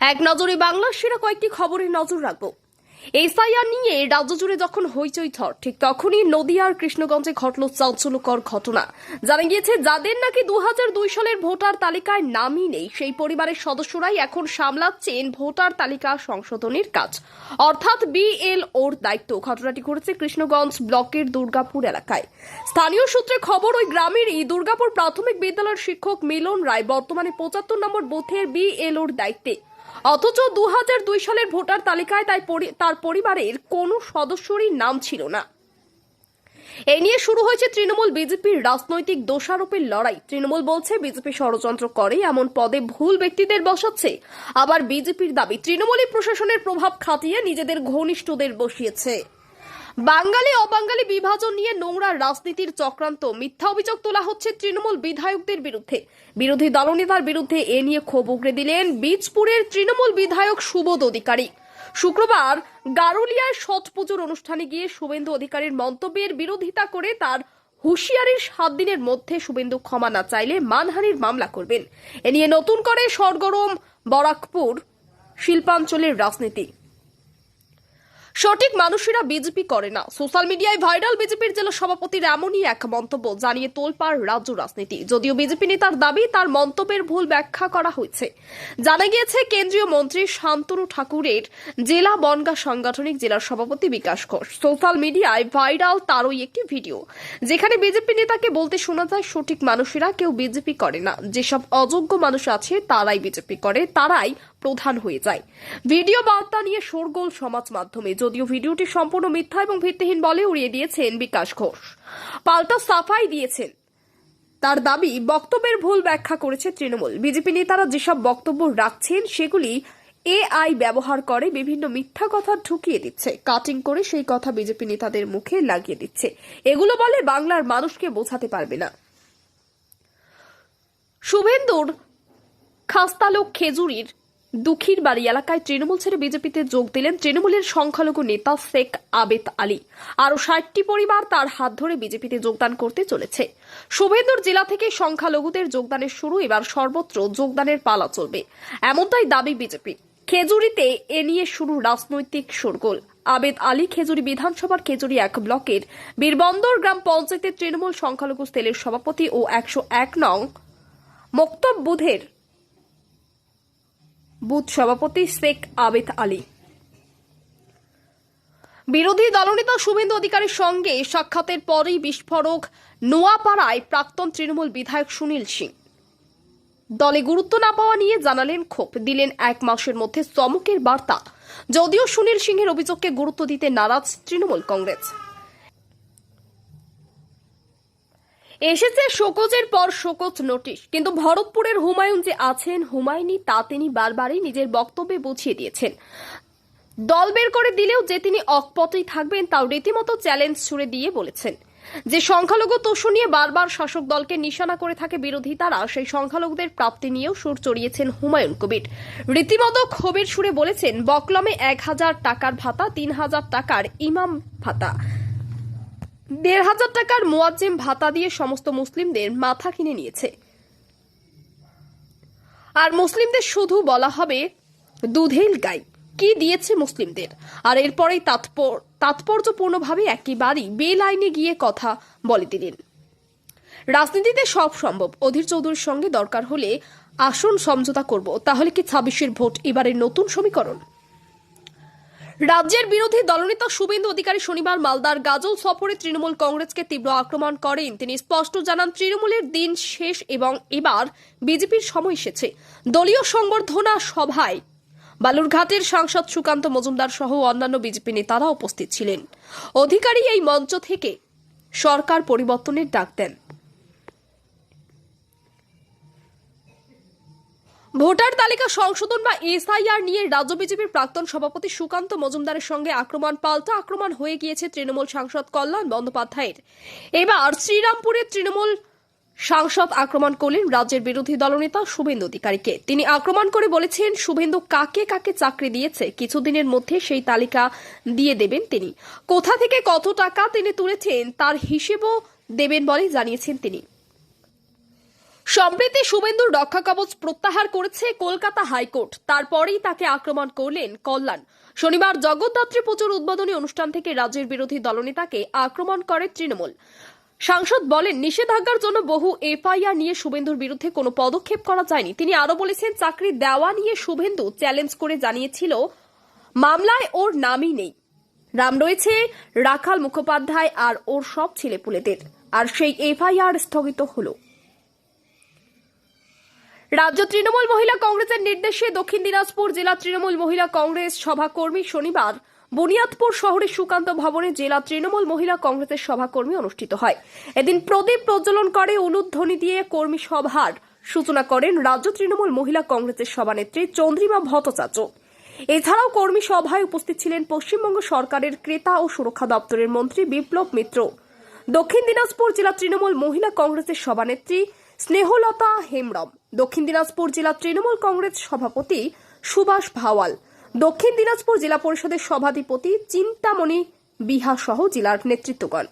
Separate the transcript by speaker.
Speaker 1: এক নজরে বাংলার সেরা কয়েকটি খবরে নজর রাখব। এসআইআর নিয়ে রাজ্য জুড়ে যখন হইচই থর, ঠিক তখনই নদিয়ার কৃষ্ণগঞ্জে ঘটল চাঞ্চল্যকর ঘটনা। জানা গিয়েছে, যাদের নাকি দু সালের ভোটার তালিকায় নামই নেই, সেই পরিবারের সদস্যরাই এখন সামলাচ্ছেন ভোটার তালিকা সংশোধনের কাজ। অর্থাৎ বিএল ওর দায়িত্ব। ঘটনাটি ঘটেছে কৃষ্ণগঞ্জ ব্লকের দুর্গাপুর এলাকায়। স্থানীয় সূত্রে খবর, ওই গ্রামেরই দুর্গাপুর প্রাথমিক বিদ্যালয়ের শিক্ষক মিলন রায় বর্তমানে পঁচাত্তর নম্বর বুথের বিএলওর দায়িত্বে। অথচ দু সালের ভোটার তালিকায় তাই তার পরিবারের কোনো সদস্যরই নাম ছিল না। এ নিয়ে শুরু হয়েছে তৃণমূল বিজেপির রাজনৈতিক দোষারোপের লড়াই। তৃণমূল বলছে, বিজেপি ষড়যন্ত্র করে, এমন পদে ভুল ব্যক্তিদের বসাচ্ছে। আবার বিজেপির দাবি, তৃণমূলই প্রশাসনের প্রভাব খাটিয়ে নিজেদের ঘনিষ্ঠদের বসিয়েছে। বাঙালি, অবাঙালি বিভাজন নিয়ে নোংরা রাজনীতির চক্রান্ত। মিথ্যা অভিযোগ তোলা হচ্ছে তৃণমূল বিধায়কদের বিরুদ্ধে। বিরোধী দলনেতার বিরুদ্ধে এ নিয়ে ক্ষোভ উগড়ে দিলেন বীজপুরের তৃণমূল বিধায়ক সুবোধ অধিকারী। শুক্রবার গারুলিয়ায় ছট পুজোর অনুষ্ঠানে গিয়ে শুভেন্দু অধিকারীর মন্তব্যের বিরোধিতা করে তার হুঁশিয়ারির সাত দিনের মধ্যে শুভেন্দু ক্ষমা না চাইলে মানহানির মামলা করবেন। এ নিয়ে নতুন করে সরগরম বরাকপুর শিল্পাঞ্চলের রাজনীতি। সঠিক মানুষেরা বিজেপি করে না। সোশ্যাল মিডিয়ায় ভাইরাল বিজেপির জেলা সভাপতির এমনই এক মন্তব্য জানিয়ে তোলপাড় রাজ্য রাজনীতি। যদিও বিজেপি নেতার দাবি, তার মন্তব্যের ভুল ব্যাখ্যা করা হয়েছে। জানা গিয়েছে, কেন্দ্রীয় মন্ত্রী শান্তনু ঠাকুরের জেলা বনগা সাংগঠনিক জেলার সভাপতি বিকাশ ঘোষ। সোশ্যাল মিডিয়ায় ভাইরাল তারই একটি ভিডিও, যেখানে বিজেপি নেতাকে বলতে শোনা যায়, সঠিক মানুষেরা কেউ বিজেপি করে না। যেসব অযোগ্য মানুষ আছে, তারাই বিজেপি করে, তারাই প্রধান হয়ে যায়। ভিডিও বার্তা নিয়ে শোরগোল সমাজ মাধ্যমে। যদিও ভিডিওটি সম্পূর্ণ মিথ্যা এবং ভিত্তিহীন বলে উড়িয়ে দিয়েছেন বিকাশ ঘোষ। পাল্টা সাফাই দিয়েছেন। তার দাবি, বক্তব্যের ভুল ব্যাখ্যা করেছে তৃণমূল। বিজেপি নেতারা যেসব বক্তব্য রাখছেন, সেগুলি এআই ব্যবহার করে, বিভিন্ন মিথ্যা কথা ঢুকিয়ে দিচ্ছে। কাটিং করে সেই কথা বিজেপি নেতাদের মুখে লাগিয়ে দিচ্ছে। এগুলো বলে বাংলার মানুষকে বোঝাতে পারবে না। শুভেন্দুর খাস্তালো খেজুরির দুঃখীর বাড়ি এলাকায় তৃণমূল ছেড়ে বিজেপিতে যোগ দিলেন তৃণমূলের সংখ্যালঘু নেতা শেখ আবেদ আলী। আরও ষাটটি পরিবার তার হাত ধরে বিজেপিতে যোগদান করতে চলেছে। শুভেন্দুর জেলা থেকে সংখ্যালঘুদের যোগদানের শুরু, এবার সর্বত্র যোগদানের পালা চলবে। এমনটাই দাবি বিজেপি। খেজুরিতে এ নিয়ে শুরু রাজনৈতিক শোরগোল। আবেদ আলী খেজুরি বিধানসভার খেজুরি এক ব্লকের বীরবন্দর গ্রাম পঞ্চায়েতের তৃণমূল সংখ্যালঘু সেলের সভাপতি ও একশো এক নং মোক্তব বুধের বুথ সভাপতি শেখ আবেদ আলী। বিরোধী দলনেতা শুভেন্দু অধিকারীর সঙ্গে সাক্ষাতের পরেই বিস্ফোরক নোয়াপাড়ায় প্রাক্তন তৃণমূল বিধায়ক সুনীল সিং। দলে গুরুত্ব না পাওয়া নিয়ে জানালেন ক্ষোভ, দিলেন এক মাসের মধ্যে চমকের বার্তা। যদিও সুনীল সিংহের অভিযোগকে গুরুত্ব দিতে নারাজ তৃণমূল কংগ্রেস। এসেছে শোকজের পর শোকজ নোটিশ। কিন্তু ভরতপুরের হুমায়ুন যে আছেন, হুমায়ুনই তা তিনি বারবারই নিজের বক্তব্যে বুঝিয়ে দিয়েছেন। দল বের করে দিলেও যে তিনি অকপটেই থাকবেন, তাও রীতিমতো চ্যালেঞ্জ ছুড়ে দিয়ে বলেছেন। যে সংখ্যালঘু তোষণ নিয়ে বারবার শাসক দলকে নিশানা করে থাকে বিরোধী তারা, সেই সংখ্যালঘুদের প্রাপ্তি নিয়েও সুর চড়িয়েছেন হুমায়ুন কবির। রীতিমতো ক্ষোভের সুরে বলেছেন, বকলমে এক হাজার টাকার ভাতা, তিন হাজার টাকার ইমাম ভাতা। দেড় হাজার টাকার মোয়াজ্জেম ভাতা দিয়ে সমস্ত মুসলিমদের মাথা কিনে নিয়েছে। আর মুসলিমদের শুধু বলা হবে, দুধেল গাই, কি দিয়েছে মুসলিমদের? আর এরপরেই তাৎপর- তাৎপর্যপূর্ণভাবে একেবারেই বেলাইনে গিয়ে কথা বলে দিলেন। রাজনীতিতে সব সম্ভব, অধীর চৌধুরীর সঙ্গে দরকার হলে আসন সমঝোতা করব। তাহলে কি ছাব্বিশের ভোট এবারের নতুন সমীকরণ? রাজ্যের বিরোধী দলনেতা শুভেন্দু অধিকারী শনিবার মালদার গাজল সফরে তৃণমূল কংগ্রেসকে তীব্র আক্রমণ করেন। তিনি স্পষ্ট জানান, তৃণমূলের দিন শেষ এবং এবার বিজেপির সময় এসেছে। দলীয় সংবর্ধনা সভায় বালুরঘাটের সাংসদ সুকান্ত মজুমদার সহ অন্যান্য বিজেপি নেতারা উপস্থিত ছিলেন। অধিকারী এই মঞ্চ থেকে সরকার পরিবর্তনের ডাক দেন। ভোটার তালিকা সংশোধন বা এসআইআর নিয়ে রাজ্য বিজেপির প্রাক্তন সভাপতি সুকান্ত মজুমদারের সঙ্গে আক্রমণ পাল্টা আক্রমণ হয়ে গিয়েছে তৃণমূল সাংসদ কল্যাণ বন্দ্যোপাধ্যায়ের। এবার শ্রীরামপুরের তৃণমূল সাংসদ আক্রমণ করলেন রাজ্যের বিরোধী দলনেতা শুভেন্দু অধিকারীকে। তিনি আক্রমণ করে বলেছেন, শুভেন্দু কাকে কাকে চাকরি দিয়েছে? কিছুদিনের মধ্যে সেই তালিকা দিয়ে দেবেন তিনি। কোথা থেকে কত টাকা তিনি তুলেছেন তার হিসেবও দেবেন বলে জানিয়েছেন তিনি। সম্প্রতি শুভেন্দুর রক্ষা কবচ প্রত্যাহার করেছে কলকাতা হাইকোর্ট। তারপরেই তাকে আক্রমণ করলেন কল্যাণ। শনিবার জগদ্ধাত্রী পুজোর উদ্বোধনী অনুষ্ঠান থেকে রাজ্যের বিরোধী দলনেতাকে আক্রমণ করে তৃণমূল। সাংসদ বলেন, নিষেধাজ্ঞার জন্য বহু এফআইআর নিয়ে শুভেন্দুর বিরুদ্ধে কোনো পদক্ষেপ করা যায়নি। তিনি আরও বলেছেন, চাকরি দেওয়া নিয়ে শুভেন্দু চ্যালেঞ্জ করে জানিয়েছিল, মামলায় ওর নামই নেই। নাম রয়েছে রাখাল মুখোপাধ্যায় আর ওর সব ছেলেপুলেদের। আর সেই এফআইআর স্থগিত হলো। রাজ্য তৃণমূল মহিলা কংগ্রেসের নির্দেশে দক্ষিণ দিনাজপুর জেলা তৃণমূল মহিলা কংগ্রেস সভাকর্মী শনিবার বুনিয়াদপুর শহরের সুকান্ত ভবনে জেলা তৃণমূল মহিলা কংগ্রেসের সভাকর্মী অনুষ্ঠিত হয়। এদিন প্রদীপ প্রজ্বলন করে অনুধ্বনি দিয়ে কর্মী সভার সূচনা করেন রাজ্য তৃণমূল মহিলা কংগ্রেসের সভানেত্রী চন্দ্রিমা ভট্টাচার্য। এছাড়াও কর্মী সভায় উপস্থিত ছিলেন পশ্চিমবঙ্গ সরকারের ক্রেতা ও সুরক্ষা দপ্তরের মন্ত্রী বিপ্লব মিত্র। দক্ষিণ দিনাজপুর জেলা তৃণমূল মহিলা কংগ্রেসের সভানেত্রী স্নেহলতা হেমব্রম, দক্ষিণ দিনাজপুর জেলা তৃণমূল কংগ্রেস সভাপতি সুভাষ ভাওয়াল, দক্ষিণ দিনাজপুর জেলা পরিষদের সভাধিপতি চিন্তামণি বিহা সহ জেলার নেতৃত্বগণ।